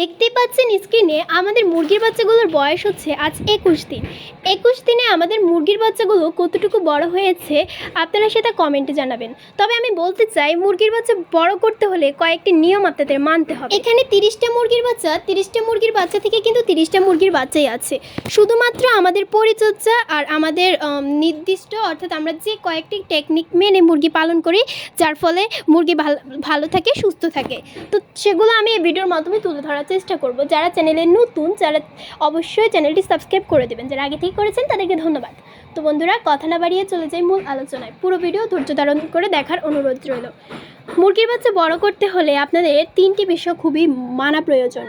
দেখতেই পাচ্ছেন স্ক্রিনে আমাদের মুরগির বাচ্চাগুলোর বয়স হচ্ছে আজ একুশ দিন। একুশ দিনে আমাদের মুরগির বাচ্চাগুলো কতটুকু বড় হয়েছে আপনারা সেটা কমেন্টে জানাবেন। তবে আমি বলতে চাই, মুরগির বাচ্চা বড় করতে হলে কয়েকটি নিয়ম আপনাদের মানতে হবে। এখানে তিরিশটা মুরগির বাচ্চা, তিরিশটা মুরগির বাচ্চা থেকে কিন্তু তিরিশটা মুরগির বাচ্চাই আছে। শুধুমাত্র আমাদের পরিচর্যা আর আমাদের নির্দিষ্ট অর্থাৎ আমরা যে কয়েকটি টেকনিক মেনে মুরগি পালন করি, যার ফলে মুরগি ভালো ভালো থাকে, সুস্থ থাকে। তো সেগুলো আমি এই ভিডিওর মাধ্যমে তুলে ধরার চেষ্টা করব। যারা চ্যানেলে নতুন, যারা অবশ্যই চ্যানেলটি সাবস্ক্রাইব করে দেবেন। যারা আগে থেকে করেছেন, তাদেরকে ধন্যবাদ। তো বন্ধুরা, কথা না বাড়িয়ে চলে যাই মূল আলোচনায়। পুরো ভিডিও ধৈর্য ধারণ করে দেখার অনুরোধ রইল। মুরগির বাচ্চা বড় করতে হলে আপনাদের তিনটি বিষয় খুবই মানা প্রয়োজন।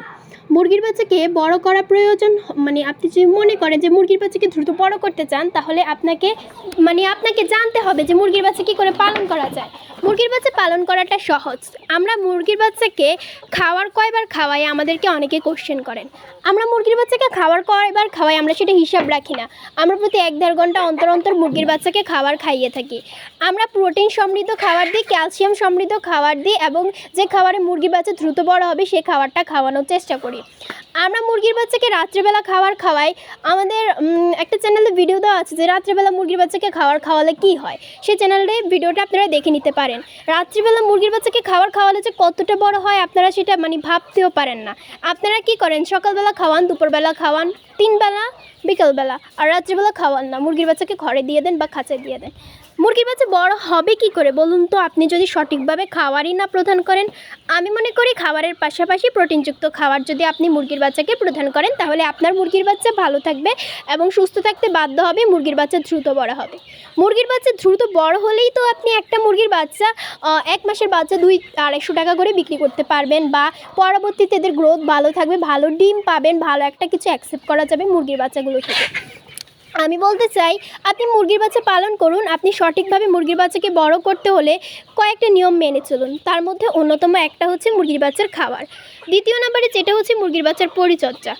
মুরগির বাচ্চাকে বড় করা প্রয়োজন মানে আপনি যদি মনে করেন যে মুরগির বাচ্চাকে দ্রুত বড় করতে চান, তাহলে আপনাকে মানে আপনাকে জানতে হবে যে মুরগির বাচ্চা কী করে পালন করা যায়। মুরগির বাচ্চা পালন করাটা সহজ। আমরা মুরগির বাচ্চাকে খাওয়ার কয়বার খাওয়াই আমাদেরকে অনেকে কোশ্চেন করেন। আমরা মুরগির বাচ্চাকে খাওয়ার কয়বার খাওয়াই আমরা সেটা হিসাব রাখি না। আমরা প্রতি এক দেড় ঘণ্টা অন্তর অন্তর মুরগির বাচ্চাকে খাবার খাইয়ে থাকি। আমরা প্রোটিন সমৃদ্ধ খাবার দিই ক্যালসিয়াম সমৃদ্ধ খাবার দিই এবং যে খাবারে মুরগির বাচ্চা দ্রুত বড় হবে সেই খাবারটা খাওয়ানোর চেষ্টা করি। আমরা মুরগির বাচ্চাকে রাত্রেবেলা খাবার খাওয়াই। আমাদের একটা চ্যানেলে ভিডিও দেওয়া আছে যে রাত্রেবেলা মুরগির বাচ্চাকে খাবার খাওয়ালে কি হয়? সেই চ্যানেলে ভিডিওটা আপনারা দেখে নিতে পারেন। রাত্রিবেলা মুরগির বাচ্চাকে খাবার খাওয়ালে যে কতটা বড় হয় আপনারা সেটা মানে ভাবতেও পারেন না। আপনারা কি করেন? সকালবেলা খাওয়ান, দুপুরবেলা খাওয়ান, তিনবেলা, বিকালবেলা। আর রাত্রিবেলা খাওয়ান না। মুরগির বাচ্চাকে ঘরে দিয়ে দেন বা খাঁচায় দিয়ে দেন। মুরগির বাচ্চা বড় হবে কি করে? বলুন তো, আপনি যদি সঠিকভাবে খাবারই না প্রদান করেন, আমি মনে করি খাবারের পাশাপাশি প্রোটিনযুক্ত খাবার যদি আপনি মুরগির বাচ্চাকে প্রদান করেন, তাহলে আপনার মুরগির বাচ্চা ভালো থাকবে এবং সুস্থ থাকতে বাধ্য হবে, মুরগির বাচ্চা দ্রুত বড় হবে। মুরগির বাচ্চা দ্রুত বড় হলেই তো আপনি একটা মুরগির বাচ্চা এক মাসের বাচ্চা দুই আড়াইশো টাকা করে বিক্রি করতে পারবেন বা পরবর্তীতে এদের গ্রোথ ভালো থাকবে, ভালো ডিম পাবেন, ভালো একটা কিছু অ্যাকসেপ্ট করা যাবে মুরগির বাচ্চাগুলো থেকে। আমি বলতে চাই, আপনি মুরগির বাচ্চা পালন করুন। আপনি সঠিকভাবে মুরগির বাচ্চাকে বড় করতে হলে কয়েকটা নিয়ম মেনে চলুন। তার মধ্যে অন্যতম একটা হচ্ছে মুরগির বাচ্চার খাবার। দ্বিতীয় নম্বরে যেটা হচ্ছে মুরগির বাচ্চার পরিচর্যা।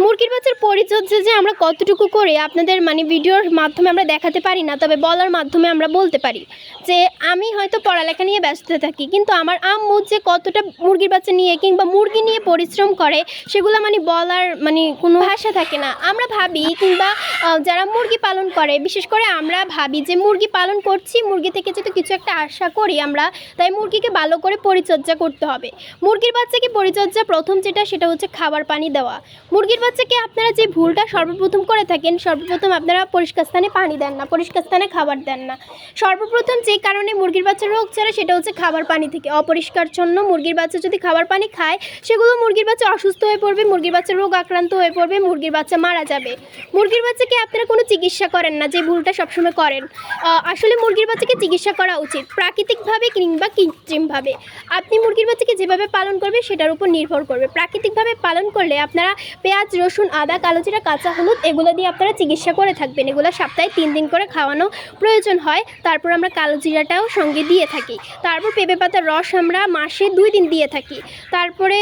মুরগির বাচ্চার পরিচর্যা যে আমরা কতটুকু করে আপনাদের মানে ভিডিওর মাধ্যমে আমরা দেখাতে পারি না, তবে বলার মাধ্যমে আমরা বলতে পারি যে আমি হয়তো পড়ালেখা নিয়ে ব্যস্ত থাকি, কিন্তু আমার আম্মু যে কতটা মুরগির বাচ্চা নিয়ে কিংবা মুরগি নিয়ে পরিশ্রম করে, সেগুলো মানে বলার মানে কোনো ভাষা থাকে না। আমরা ভাবি কিংবা যারা মুরগি পালন করে, বিশেষ করে আমরা ভাবি যে মুরগি পালন করছি, মুরগি থেকে যদি কিছু একটা আশা করি আমরা, তাই মুরগিকে ভালো করে পরিচর্যা করতে হবে। মুরগির বাচ্চাকে পরিচর্যা প্রথম যেটা, সেটা হচ্ছে খাবার পানি দেওয়া। মুরগির বাচ্চাকে আপনারা যে ভুলটা সর্বপ্রথম করে থাকেন, সর্বপ্রথম আপনারা পরিষ্কার স্থানে পানি দেন না, পরিষ্কার স্থানে খাবার দেন না। সর্বপ্রথম যে কারণে মুরগির বাচ্চা রোগ ছাড়ে সেটা হচ্ছে খাবার পানি থেকে। অপরিষ্কার জন্য মুরগির বাচ্চা যদি খাবার পানি খায়, সেগুলো মুরগির বাচ্চা অসুস্থ হয়ে পড়বে, মুরগির বাচ্চা রোগ আক্রান্ত হয়ে পড়বে, মুরগির বাচ্চা মারা যাবে। মুরগির বাচ্চাকে আপনারা কোনো চিকিৎসা করেন না, যে ভুলটা সবসময় করেন। আসলে মুরগির বাচ্চাকে চিকিৎসা করা উচিত, প্রাকৃতিকভাবে কিংবা কৃত্রিমভাবে। আপনি মুরগির বাচ্চাকে যেভাবে পালন করবে সেটার উপর নির্ভর করবে। প্রাকৃতিকভাবে পালন করলে আপনারা পেঁয়াজ রসুন, আদা কালো জিরা কাঁচা হলুদ এগুলো দিয়ে আপনারা চিকিৎসা করে থাকবেন। এগুলো সপ্তাহে তিন দিন করে খাওয়ানো প্রয়োজন হয়। তারপর আমরা কালো জিরাটাও সঙ্গে দিয়ে থাকি। তারপর পেঁপে পাতার রস আমরা মাসে দুই দিন দিয়ে থাকি। তারপরে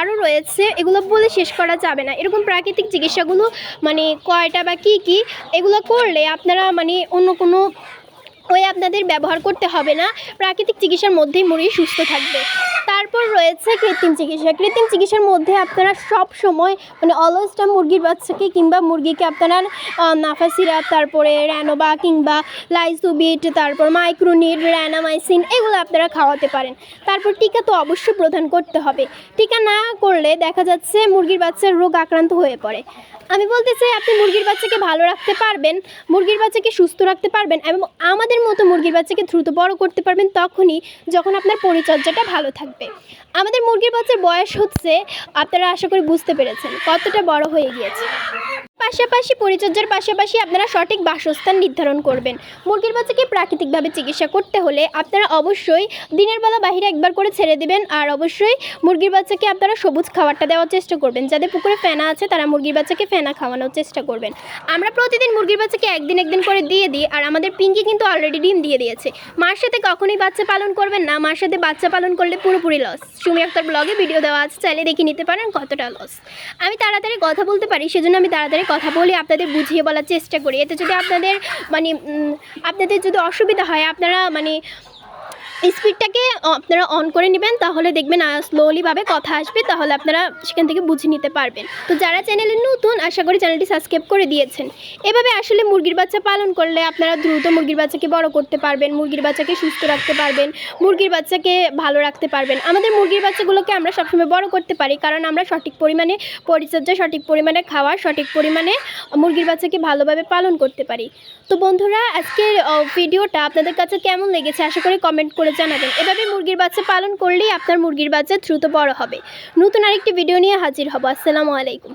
আরও রয়েছে, এগুলো বলে শেষ করা যাবে না। এরকম প্রাকৃতিক চিকিৎসাগুলো মানে কয়টা বা কী কী, এগুলো করলে আপনারা মানে অন্য কোনো ওই আপনাদের ব্যবহার করতে হবে না। প্রাকৃতিক চিকিৎসার মধ্যেই মুরগি সুস্থ থাকবে। তারপর রয়েছে কৃত্রিম চিকিৎসা। কৃত্রিম চিকিৎসার মধ্যে আপনারা সব সময় মানে অলওয়েজ টাইম মুরগির বাচ্চাকে কিংবা মুরগিকে আপনারা নাফা সিরাপ, তারপরে র্যানোবা কিংবা লাইসুবিট, তারপর মাইক্রোনিট র্যানামাইসিন এগুলো আপনারা খাওয়াতে পারেন। তারপর টিকা তো অবশ্যই প্রদান করতে হবে। টিকা না করলে দেখা যাচ্ছে মুরগির বাচ্চার রোগ আক্রান্ত হয়ে পড়ে। আমি বলতে চাই, আপনি মুরগির বাচ্চাকে ভালো রাখতে পারবেন, মুরগির বাচ্চাকে সুস্থ রাখতে পারবেন এবং আমাদের মতো মুরগির বাচ্চাকে দ্রুত বড় করতে পারবেন তখনই যখন আপনার পরিচর্যাটা ভালো থাকবে। আমাদের মুরগির বাচ্চার বয়স হচ্ছে আপনারা আশা করি বুঝতে পেরেছেন কতটা বড় হয়ে গিয়েছে। পাশাপাশি পরিচর্যার পাশাপাশি আপনারা সঠিক বাসস্থান নির্ধারণ করবেন। মুরগির বাচ্চাকে প্রাকৃতিকভাবে চিকিৎসা করতে হলে আপনারা অবশ্যই দিনের বেলা বাইরে একবার করে ছেড়ে দেবেন আর অবশ্যই মুরগির বাচ্চাকে আপনারা সবুজ খাবারটা দেওয়ার চেষ্টা করবেন। যাদের পুকুরে ফেনা আছে তারা মুরগির বাচ্চাকে ফেনা খাওয়ানোর চেষ্টা করবেন। আমরা প্রতিদিন মুরগির বাচ্চাকে একদিন একদিন করে দিয়ে দিই আর আমাদের পিঙ্কি কিন্তু অলরেডি ডিম দিয়ে দিয়েছে। মার সাথে কখনোই বাচ্চা পালন করবেন না। মার সাথে বাচ্চা পালন করলে পুরোপুরি লস সুমি আক্তার ব্লগে ভিডিও দেওয়া আছে। চাইলে দেখে নিতে পারেন কতটা লস আমি তাড়াতাড়ি কথা বলতে পারি, সেজন্য আমি তাড়াতাড়ি কথা বলে আপনাদের বুঝিয়ে বলার চেষ্টা করি। এতে যদি আপনাদের মানে আপনাদের যদি অসুবিধা হয়, আপনারা মানে স্পিডটাকে আপনারা অন করে নেবেন, তাহলে দেখবেন স্লোলিভাবে কথা আসবে, তাহলে আপনারা সেখান থেকে বুঝে নিতে পারবেন। তো যারা চ্যানেলে নতুন, আশা করি চ্যানেলটি সাবস্ক্রাইব করে দিয়েছেন। এভাবে আসলে মুরগির বাচ্চা পালন করলে আপনারা দ্রুত মুরগির বাচ্চাকে বড় করতে পারবেন, মুরগির বাচ্চাকে সুস্থ রাখতে পারবেন, মুরগির বাচ্চাকে ভালো রাখতে পারবেন। আমাদের মুরগির বাচ্চাগুলোকে আমরা সবসময় বড় করতে পারি, কারণ আমরা সঠিক পরিমাণে পরিচর্যা, সঠিক পরিমাণে খাওয়া, সঠিক পরিমাণে মুরগির বাচ্চাকে ভালোভাবে পালন করতে পারি। তো বন্ধুরা, আজকের ভিডিওটা আপনাদের কাছে কেমন লেগেছে? আশা করি কমেন্ট করে জানাবেন। এভাবে মুরগির বাচ্চা পালন করলেই আপনার মুরগির বাচ্চা দ্রুত বড় হবে। নতুন আরেকটি ভিডিও নিয়ে হাজির হব। আসসালামু আলাইকুম।